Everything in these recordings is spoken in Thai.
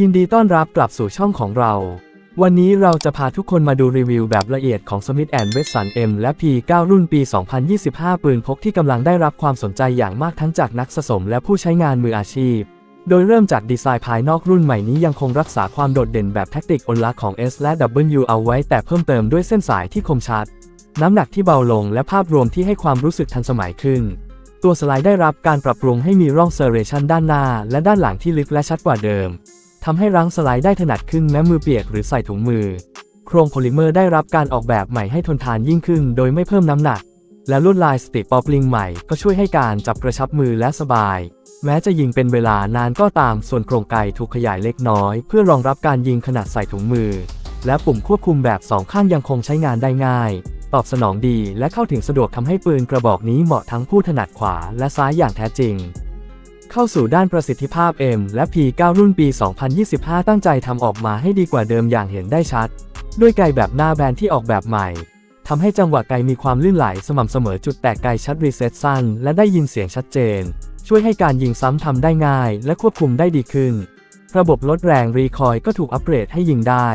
ยินดีต้อนรับกลับสู่ช่องของเรา วันนี้เราจะพาทุกคนมาดูรีวิวแบบละเอียดของ Smith Wesson M และ P9 รุ่นปี 2025 ปืนพกที่กำลังได้รับความสนใจอย่างมากทั้งจากนักสะสมและผู้ใช้งานมืออาชีพ โดยเริ่มจากดีไซน์ภายนอกรุ่นใหม่นี้ยังคงรักษาความโดดเด่นแบบแท็กติกอนลักของ S และ W เอาไว้แต่เพิ่มเติมด้วยเส้นสายที่คมชัด น้ำหนักที่เบาลงและภาพรวมที่ให้ความรู้สึกทันสมัยขึ้น ตัวสไลด์ได้รับการปรับปรุงให้มีร่องเซอร์เรชันด้านหน้า และด้านหลังที่ลึกและชัดกว่าเดิม ทำให้รั้งสไลด์ได้ถนัดขึ้นแม้มือเปียกหรือใส่ถุงมือ โครงโพลิเมอร์ได้รับการออกแบบใหม่ให้ทนทานยิ่งขึ้น โดยไม่เพิ่มน้ำหนัก และลวดลายสติปปอปลิงใหม่ก็ช่วยให้การจับกระชับมือและสบาย แม้จะยิงเป็นเวลานานก็ตามส่วนโครงไกถูกขยายเล็กน้อย เพื่อรองรับการยิงขนาดใส่ถุงมือ และปุ่มควบคุมแบบสองข้างยังคงใช้งานได้ง่าย ตอบสนองดีและเข้าถึงสะดวกทำให้ปืนกระบอกนี้เหมาะทั้งผู้ถนัดขวาและซ้ายอย่างแท้จริง เข้าสู่ด้านประสิทธิภาพ M และ P9 รุ่นปี 2025 ตั้งใจทำออกมาให้ดีกว่าเดิมอย่างเห็นได้ชัด ด้วยไกแบบหน้าแบนที่ออกแบบใหม่ทำให้จังหวะไกมีความลื่นไหลสม่ำเสมอจุดแตกไกชัดรีเซ็ตสั้น และได้ยินเสียงชัดเจน ช่วยให้การยิงซ้ำทำได้ง่ายและควบคุมได้ดีขึ้น ระบบลดแรงรีคอยก็ถูกอัปเกรดให้ยิงได้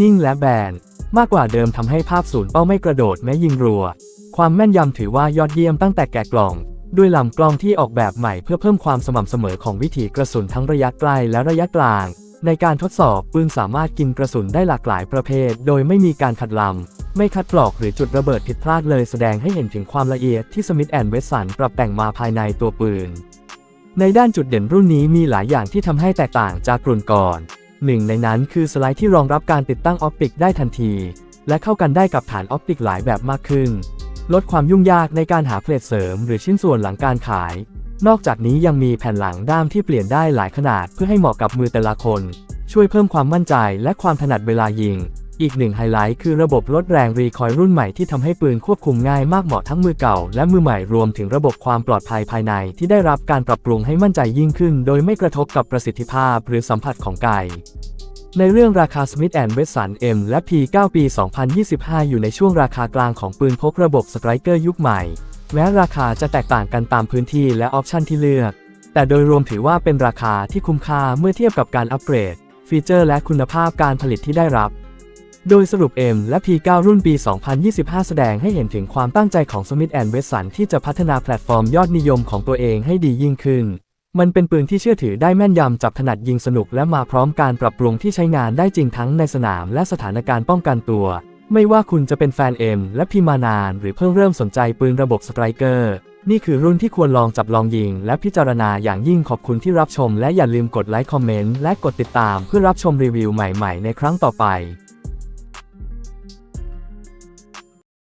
นิ่งและแบนมากกว่าเดิมทำให้ภาพศูนย์เป้าไม่กระโดดแม้ยิงรัว ความแม่นยำถือว่ายอดเยี่ยมตั้งแต่แกะกล่อง ด้วยลำกล้องที่ออกแบบใหม่เพื่อเพิ่มความสม่ำเสมอของวิถีกระสุนทั้งระยะใกล้และระยะกลาง ในการทดสอบปืนสามารถกินกระสุนได้หลากหลายประเภท โดยไม่มีการขัดลำ ไม่คัดปลอกหรือจุดระเบิดผิดพลาดเลยแสดงให้เห็นถึงความละเอียดที่สมิธแอนด์เวสสันปรับแต่งมาภายในตัวปืน ในด้านจุดเด่นรุ่นนี้มีหลายอย่างที่ทำให้แตกต่างจากรุ่นก่อนหนึ่งในนั้นคือสไลด์ที่รองรับการติดตั้งออปติกได้ทันที และเข้ากันได้กับฐานออปติกหลายแบบมากขึ้น ลดความยุ่งยากในการหาเพลทเสริม หรือชิ้นส่วนหลังการขาย นอกจากนี้ยังมีแผ่นหลังด้ามที่เปลี่ยนได้หลายขนาดเพื่อให้เหมาะกับมือแต่ละคน ช่วยเพิ่มความมั่นใจและความถนัดเวลายิง อีกหนึ่งไฮไลท์คือระบบลดแรงรีคอยล์รุ่นใหม่ที่ทำให้ปืนควบคุมง่ายมากเหมาะทั้งมือเก่า และมือใหม่รวมถึงระบบความปลอดภัยภายในที่ได้รับการปรับปรุงให้มั่นใจยิ่งขึ้น โดยไม่กระทบกับประสิทธิภาพหรือสัมผัสของไก่ ในเรื่องราคา Smith Wesson M และ P9 ปี 2025 อยู่ในช่วงราคากลางของปืนพกระบบสไตรเกอร์ยุคใหม่ แม้ราคาจะแตกต่างกันตามพื้นที่และออปชันที่เลือก แต่โดยรวมถือว่าเป็นราคาที่คุ้มค่าเมื่อเทียบกับการอัปเกรด ฟีเจอร์และคุณภาพการผลิตที่ได้รับ โดยสรุป M และ P9 รุ่นปี 2025 แสดงให้เห็นถึงความตั้งใจของ Smith Wesson ที่จะพัฒนาแพลตฟอร์มยอดนิยมของตัวเองให้ดียิ่งขึ้น มันเป็นปืนที่เชื่อถือได้แม่นยำจับถนัดยิงสนุกและมาพร้อมการปรับปรุงที่ใช้งานได้จริงทั้งในสนามและสถานการณ์ป้องกันตัว ไม่ว่าคุณจะเป็นแฟน M และพีมานาน หรือเพิ่งเริ่มสนใจปืนระบบสไตรเกอร์ นี่คือรุ่นที่ควรลองจับลองยิง และพิจารณาอย่างยิ่งขอบคุณที่รับชม และอย่าลืมกดไลค์คอมเมนต์และกดติดตามเพื่อรับชมรีวิวใหม่ ๆ ในครั้งต่อไป